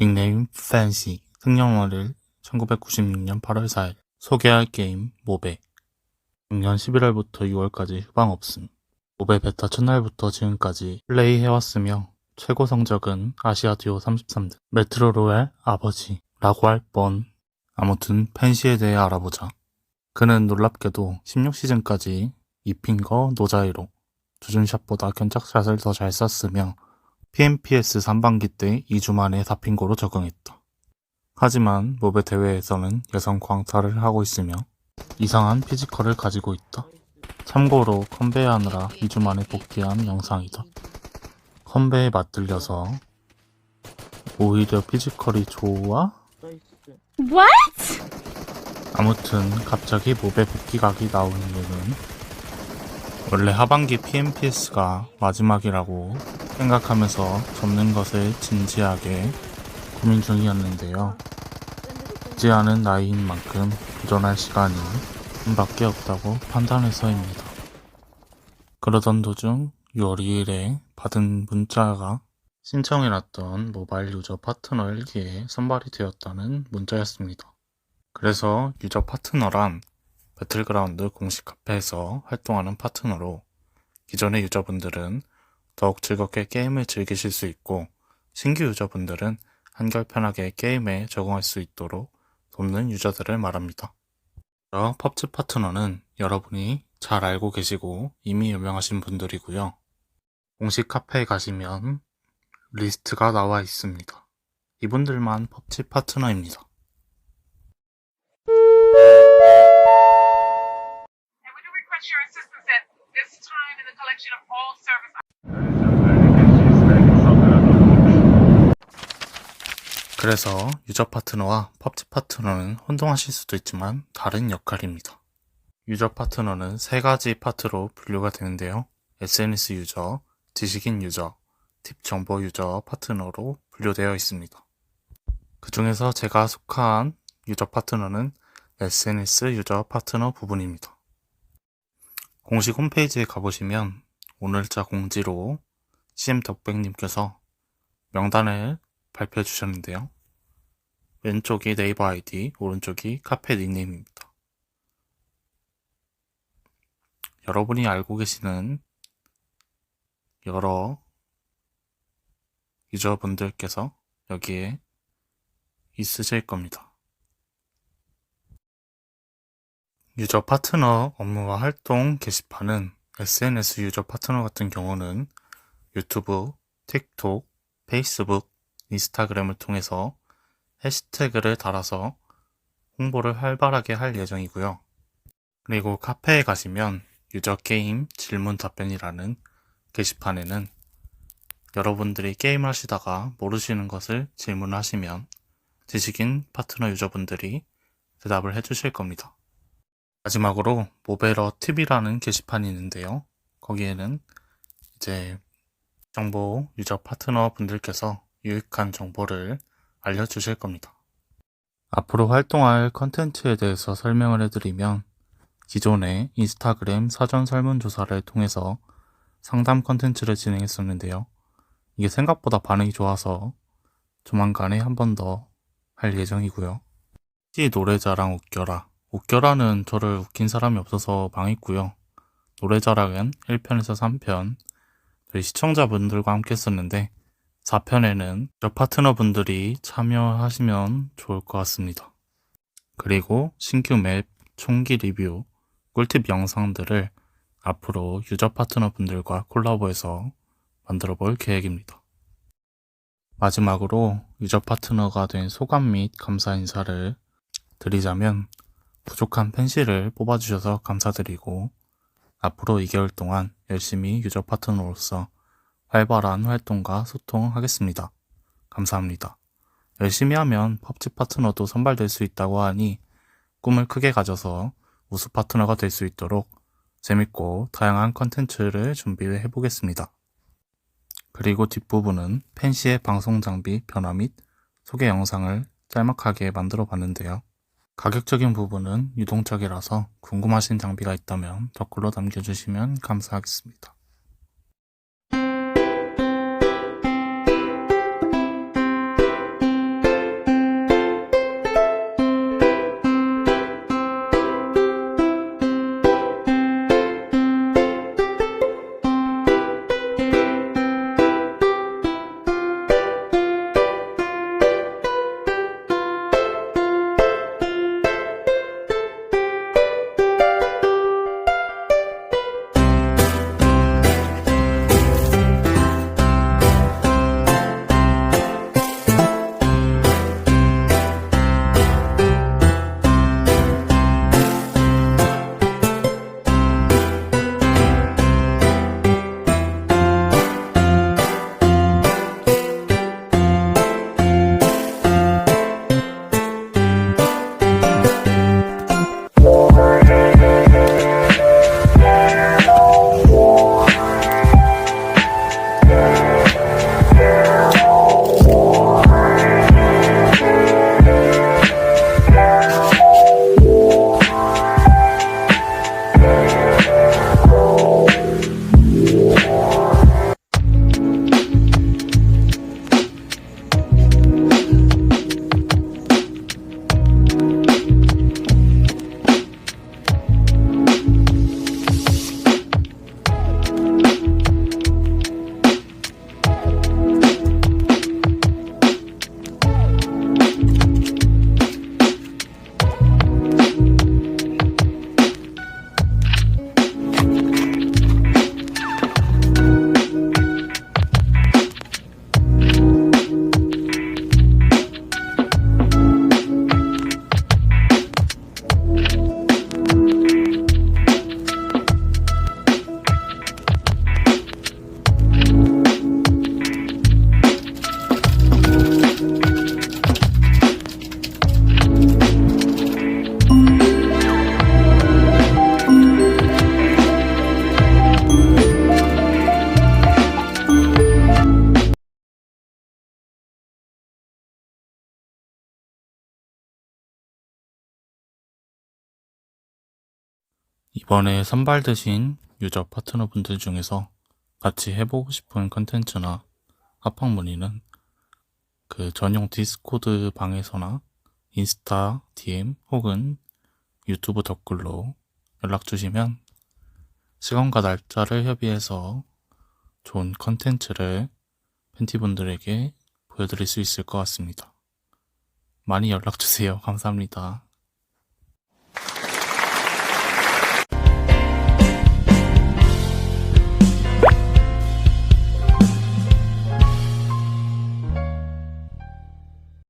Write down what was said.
닉네임 팬시 생년월일 1996년 8월 4일 소개할 게임 모베. 작년 11월부터 6월까지 휴방 없음. 모베 베타 첫날부터 지금까지 플레이해왔으며 최고 성적은 아시아 듀오 33등 메트로 로얄 아버지 라고 할 뻔. 아무튼 팬시에 대해 알아보자. 그는 놀랍게도 16시즌까지 이핑거 노자이로. 조준샷보다 견착샷을 더 잘 쐈으며 PMPS 3반기 때 2주 만에 4핑고로 적응했다. 하지만 모베 대회에서는 여성 광탈을 하고 있으며 이상한 피지컬을 가지고 있다. 참고로 컨베하느라 2주 만에 복귀한 영상이다. 컨베에 맞들려서 오히려 피지컬이 좋아? What? 아무튼 갑자기 모베 복귀각이 나오는 이유는 원래 하반기 PMPS가 마지막이라고 생각하면서 접는 것을 진지하게 고민 중이었는데요. 늦지 않은 나이인 만큼 도전할 시간이 밖에 없다고 판단해서입니다. 그러던 도중 6월 2일에 받은 문자가 신청해놨던 모바일 유저 파트너 1기에 선발이 되었다는 문자였습니다. 그래서 유저 파트너란 배틀그라운드 공식 카페에서 활동하는 파트너로 기존의 유저분들은 더욱 즐겁게 게임을 즐기실 수 있고 신규 유저분들은 한결 편하게 게임에 적응할 수 있도록 돕는 유저들을 말합니다. 저 펍지 파트너는 여러분이 잘 알고 계시고 이미 유명하신 분들이고요. 공식 카페에 가시면 리스트가 나와 있습니다. 이분들만 펍지 파트너입니다. 그래서 유저 파트너와 펍지 파트너는 혼동하실 수도 있지만 다른 역할입니다. 유저 파트너는 세 가지 파트로 분류가 되는데요. SNS 유저, 지식인 유저, 팁 정보 유저 파트너로 분류되어 있습니다. 그 중에서 제가 속한 유저 파트너는 SNS 유저 파트너 부분입니다. 공식 홈페이지에 가보시면 오늘자 공지로 CM 덕백님께서 명단을 발표해 주셨는데요. 왼쪽이 네이버 아이디, 오른쪽이 카페 닉네임입니다. 여러분이 알고 계시는 여러 유저분들께서 여기에 있으실 겁니다. 유저 파트너 업무와 활동 게시판은 SNS 유저 파트너 같은 경우는 유튜브, 틱톡, 페이스북, 인스타그램을 통해서 해시태그를 달아서 홍보를 활발하게 할 예정이고요. 그리고 카페에 가시면 유저 게임 질문 답변이라는 게시판에는 여러분들이 게임을 하시다가 모르시는 것을 질문하시면 지식인 파트너 유저분들이 대답을 해주실 겁니다. 마지막으로 모베러 팁이라는 게시판이 있는데요. 거기에는 이제 정보 유저 파트너 분들께서 유익한 정보를 알려주실 겁니다. 앞으로 활동할 컨텐츠에 대해서 설명을 해드리면 기존의 인스타그램 사전 설문조사를 통해서 상담 컨텐츠를 진행했었는데요. 이게 생각보다 반응이 좋아서 조만간에 한 번 더 할 예정이고요. 혹시 노래자랑 웃겨라. 웃겨라는 저를 웃긴 사람이 없어서 망했고요. 노래자랑은 1편에서 3편 저희 시청자분들과 함께 했었는데 4편에는 저 파트너분들이 참여하시면 좋을 것 같습니다. 그리고 신규 맵, 총기 리뷰, 꿀팁 영상들을 앞으로 유저 파트너분들과 콜라보해서 만들어 볼 계획입니다. 마지막으로 유저 파트너가 된 소감 및 감사 인사를 드리자면 부족한 펜시를 뽑아주셔서 감사드리고 앞으로 2개월 동안 열심히 유저 파트너로서 활발한 활동과 소통하겠습니다. 감사합니다. 열심히 하면 펍지 파트너도 선발될 수 있다고 하니 꿈을 크게 가져서 우수 파트너가 될 수 있도록 재밌고 다양한 컨텐츠를 준비해 보겠습니다. 그리고 뒷부분은 펜시의 방송 장비 변화 및 소개 영상을 짤막하게 만들어 봤는데요. 가격적인 부분은 유동적이라서 궁금하신 장비가 있다면 댓글로 남겨주시면 감사하겠습니다. 이번에 선발되신 유저 파트너분들 중에서 같이 해보고 싶은 컨텐츠나 합방 문의는 그 전용 디스코드 방에서나 인스타 DM 혹은 유튜브 댓글로 연락 주시면 시간과 날짜를 협의해서 좋은 컨텐츠를 팬티분들에게 보여드릴 수 있을 것 같습니다. 많이 연락 주세요. 감사합니다.